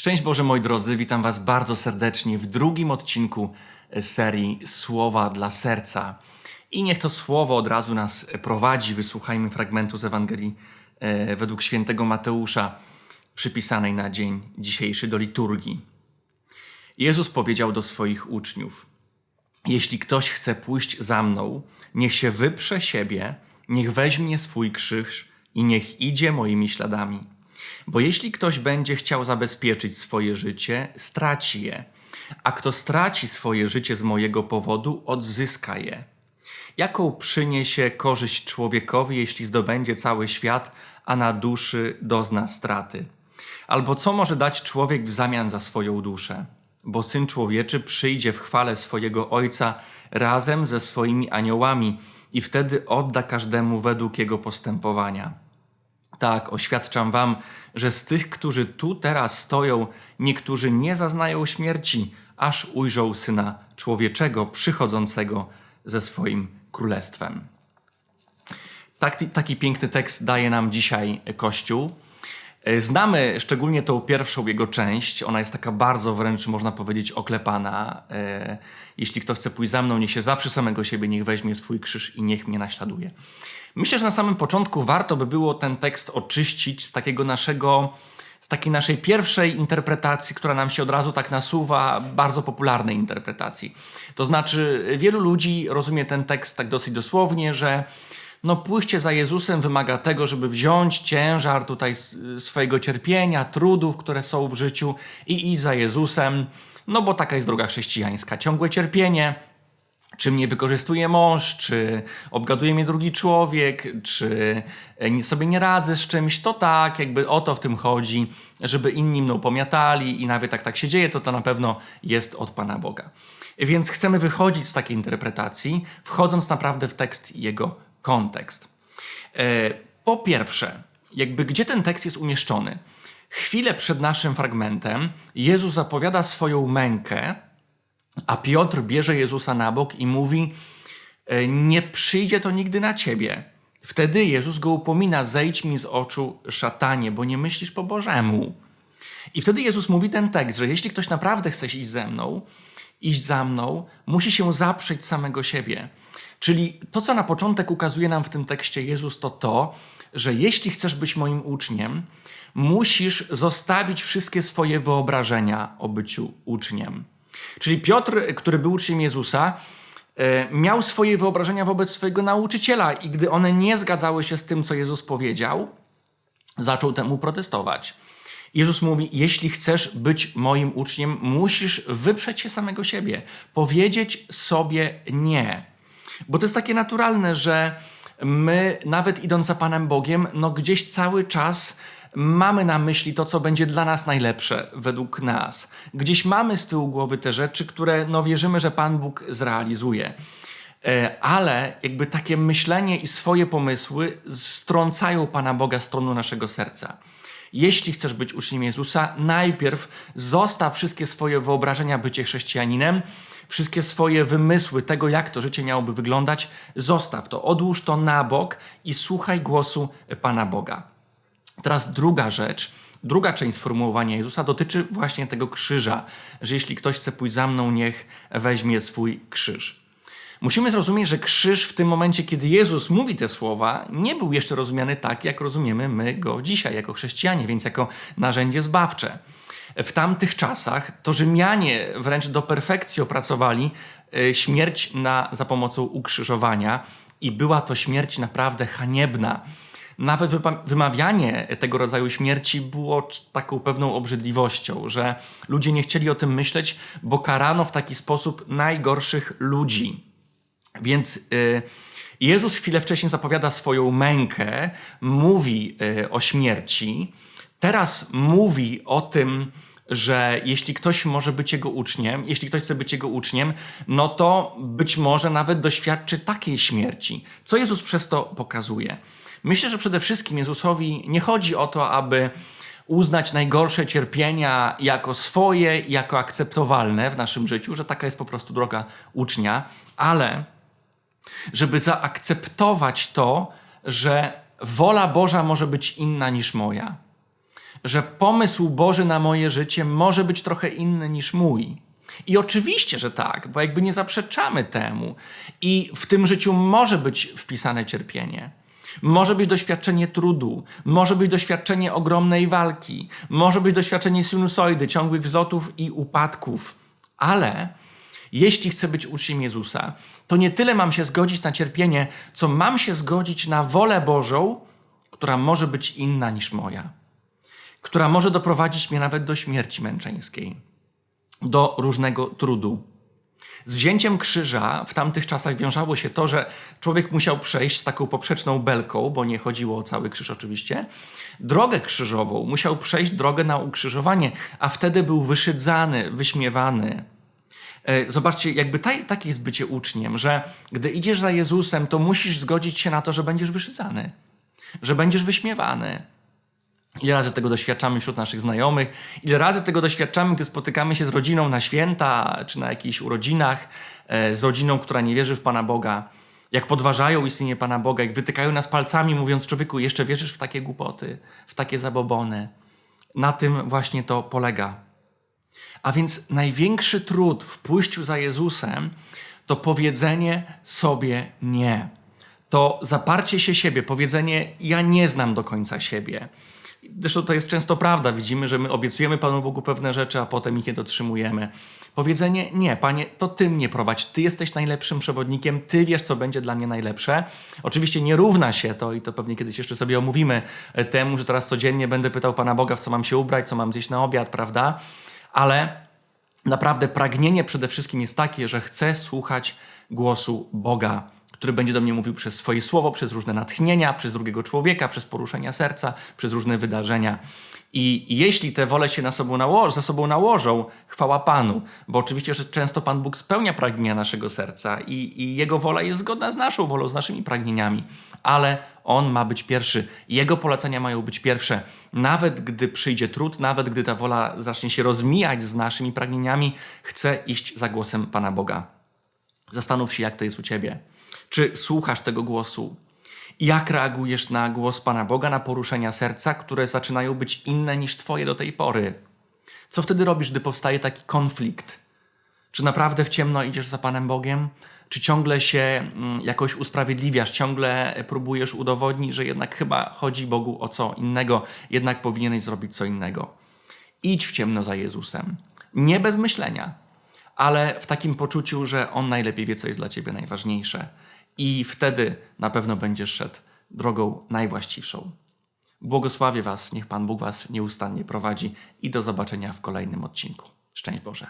Szczęść Boże, moi drodzy, witam Was bardzo serdecznie w drugim odcinku serii Słowa dla Serca. I niech to słowo od razu nas prowadzi. Wysłuchajmy fragmentu z Ewangelii e, według świętego Mateusza, przypisanej na dzień dzisiejszy do liturgii. Jezus powiedział do swoich uczniów: Jeśli ktoś chce pójść za mną, niech się wyprze siebie, niech weźmie swój krzyż i niech idzie moimi śladami. Bo jeśli ktoś będzie chciał zabezpieczyć swoje życie, straci je, a kto straci swoje życie z mojego powodu, odzyska je. Jaką przyniesie korzyść człowiekowi, jeśli zdobędzie cały świat, a na duszy dozna straty? Albo co może dać człowiek w zamian za swoją duszę? Bo syn człowieczy przyjdzie w chwale swojego ojca razem ze swoimi aniołami i wtedy odda każdemu według jego postępowania. Tak, oświadczam wam, że z tych, którzy tu teraz stoją, niektórzy nie zaznają śmierci, aż ujrzą syna człowieczego przychodzącego ze swoim królestwem. Taki, taki piękny tekst daje nam dzisiaj Kościół. E, Znamy szczególnie tą pierwszą jego część. Ona jest taka bardzo wręcz, można powiedzieć, oklepana. E, Jeśli kto chce pójść za mną, niech się zaprzy samego siebie, niech weźmie swój krzyż i niech mnie naśladuje. Myślę, że na samym początku warto by było ten tekst oczyścić z takiego naszego, z takiej naszej pierwszej interpretacji, która nam się od razu tak nasuwa, bardzo popularnej interpretacji. To znaczy, wielu ludzi rozumie ten tekst tak dosyć dosłownie, że no pójście za Jezusem wymaga tego, żeby wziąć ciężar tutaj swojego cierpienia, trudów, które są w życiu i iść za Jezusem, no bo taka jest droga chrześcijańska. Ciągłe cierpienie, czy mnie wykorzystuje mąż, czy obgaduje mnie drugi człowiek, czy e, sobie nie radzę z czymś, to tak, jakby o to w tym chodzi, żeby inni mną pomiatali i nawet jak tak się dzieje, to to na pewno jest od Pana Boga. Więc chcemy wychodzić z takiej interpretacji, wchodząc naprawdę w tekst jego kontekst. E, Po pierwsze, jakby gdzie ten tekst jest umieszczony? Chwilę przed naszym fragmentem Jezus zapowiada swoją mękę, a Piotr bierze Jezusa na bok i mówi: "E, Nie przyjdzie to nigdy na ciebie. Wtedy Jezus go upomina: Zejdź mi z oczu, szatanie, bo nie myślisz po Bożemu. I wtedy Jezus mówi ten tekst, że jeśli ktoś naprawdę chce iść ze mną, iść za mną, musi się zaprzeć samego siebie. Czyli to, co na początek ukazuje nam w tym tekście Jezus, to to, że jeśli chcesz być moim uczniem, musisz zostawić wszystkie swoje wyobrażenia o byciu uczniem. Czyli Piotr, który był uczniem Jezusa, e, miał swoje wyobrażenia wobec swojego nauczyciela, i gdy one nie zgadzały się z tym, co Jezus powiedział, zaczął temu protestować. Jezus mówi: Jeśli chcesz być moim uczniem, musisz wyprzeć się samego siebie, powiedzieć sobie nie. Bo to jest takie naturalne, że my, nawet idąc za Panem Bogiem, no gdzieś cały czas mamy na myśli to, co będzie dla nas najlepsze według nas. Gdzieś mamy z tyłu głowy te rzeczy, które no wierzymy, że Pan Bóg zrealizuje. E, ale jakby takie myślenie i swoje pomysły strącają Pana Boga z tronu naszego serca. Jeśli chcesz być uczniem Jezusa, najpierw zostaw wszystkie swoje wyobrażenia bycie chrześcijaninem, wszystkie swoje wymysły tego, jak to życie miałoby wyglądać, zostaw to, odłóż to na bok i słuchaj głosu Pana Boga. Teraz druga rzecz, druga część sformułowania Jezusa dotyczy właśnie tego krzyża, że jeśli ktoś chce pójść za mną, niech weźmie swój krzyż. Musimy zrozumieć, że krzyż w tym momencie, kiedy Jezus mówi te słowa, nie był jeszcze rozumiany tak, jak rozumiemy my go dzisiaj, jako chrześcijanie, więc jako narzędzie zbawcze. W tamtych czasach to Rzymianie wręcz do perfekcji opracowali e, śmierć na, za pomocą ukrzyżowania i była to śmierć naprawdę haniebna. Nawet wymawianie tego rodzaju śmierci było taką pewną obrzydliwością, że ludzie nie chcieli o tym myśleć, bo karano w taki sposób najgorszych ludzi. Więc y, Jezus chwilę wcześniej zapowiada swoją mękę, mówi y, o śmierci. Teraz mówi o tym, że jeśli ktoś może być jego uczniem, jeśli ktoś chce być jego uczniem, no to być może nawet doświadczy takiej śmierci. Co Jezus przez to pokazuje? Myślę, że przede wszystkim Jezusowi nie chodzi o to, aby uznać najgorsze cierpienia jako swoje, jako akceptowalne w naszym życiu, że taka jest po prostu droga ucznia, ale żeby zaakceptować to, że wola Boża może być inna niż moja. Że pomysł Boży na moje życie może być trochę inny niż mój. I oczywiście, że tak, bo jakby nie zaprzeczamy temu. I w tym życiu może być wpisane cierpienie. Może być doświadczenie trudu, może być doświadczenie ogromnej walki, może być doświadczenie sinusoidy, ciągłych wzlotów i upadków. Ale jeśli chcę być uczniem Jezusa, to nie tyle mam się zgodzić na cierpienie, co mam się zgodzić na wolę Bożą, która może być inna niż moja, która może doprowadzić mnie nawet do śmierci męczeńskiej, do różnego trudu. Z wzięciem krzyża w tamtych czasach wiązało się to, że człowiek musiał przejść z taką poprzeczną belką, bo nie chodziło o cały krzyż oczywiście, drogę krzyżową, musiał przejść drogę na ukrzyżowanie, a wtedy był wyszydzany, wyśmiewany. E, Zobaczcie, jakby ta- takie jest bycie uczniem, że gdy idziesz za Jezusem, to musisz zgodzić się na to, że będziesz wyszydzany, że będziesz wyśmiewany. Ile razy tego doświadczamy wśród naszych znajomych, ile razy tego doświadczamy, gdy spotykamy się z rodziną na święta czy na jakichś urodzinach, e, z rodziną, która nie wierzy w Pana Boga. Jak podważają istnienie Pana Boga, jak wytykają nas palcami, mówiąc: Człowieku, jeszcze wierzysz w takie głupoty, w takie zabobony. Na tym właśnie to polega. A więc największy trud w pójściu za Jezusem to powiedzenie sobie nie. To zaparcie się siebie, powiedzenie ja nie znam do końca siebie. Zresztą to jest często prawda. Widzimy, że my obiecujemy Panu Bogu pewne rzeczy, a potem ich nie dotrzymujemy. Powiedzenie nie, Panie, to Ty mnie prowadź. Ty jesteś najlepszym przewodnikiem, Ty wiesz, co będzie dla mnie najlepsze. Oczywiście nie równa się to, i to pewnie kiedyś jeszcze sobie omówimy, e, temu, że teraz codziennie będę pytał Pana Boga, w co mam się ubrać, co mam zjeść na obiad, prawda? Ale naprawdę pragnienie przede wszystkim jest takie, że chcę słuchać głosu Boga, który będzie do mnie mówił przez swoje słowo, przez różne natchnienia, przez drugiego człowieka, przez poruszenia serca, przez różne wydarzenia. I jeśli te wole się na sobą nało- ze sobą nałożą, chwała Panu, bo oczywiście, że często Pan Bóg spełnia pragnienia naszego serca i, i Jego wola jest zgodna z naszą wolą, z naszymi pragnieniami, ale On ma być pierwszy. Jego polecenia mają być pierwsze. Nawet gdy przyjdzie trud, nawet gdy ta wola zacznie się rozmijać z naszymi pragnieniami, chcę iść za głosem Pana Boga. Zastanów się, jak to jest u ciebie. Czy słuchasz tego głosu? Jak reagujesz na głos Pana Boga, na poruszenia serca, które zaczynają być inne niż Twoje do tej pory? Co wtedy robisz, gdy powstaje taki konflikt? Czy naprawdę w ciemno idziesz za Panem Bogiem? Czy ciągle się mm, jakoś usprawiedliwiasz, ciągle próbujesz udowodnić, że jednak chyba chodzi Bogu o co innego, jednak powinieneś zrobić co innego? Idź w ciemno za Jezusem. Nie bez myślenia, ale w takim poczuciu, że On najlepiej wie, co jest dla Ciebie najważniejsze. I wtedy na pewno będziesz szedł drogą najwłaściwszą. Błogosławię Was, niech Pan Bóg Was nieustannie prowadzi i do zobaczenia w kolejnym odcinku. Szczęść Boże.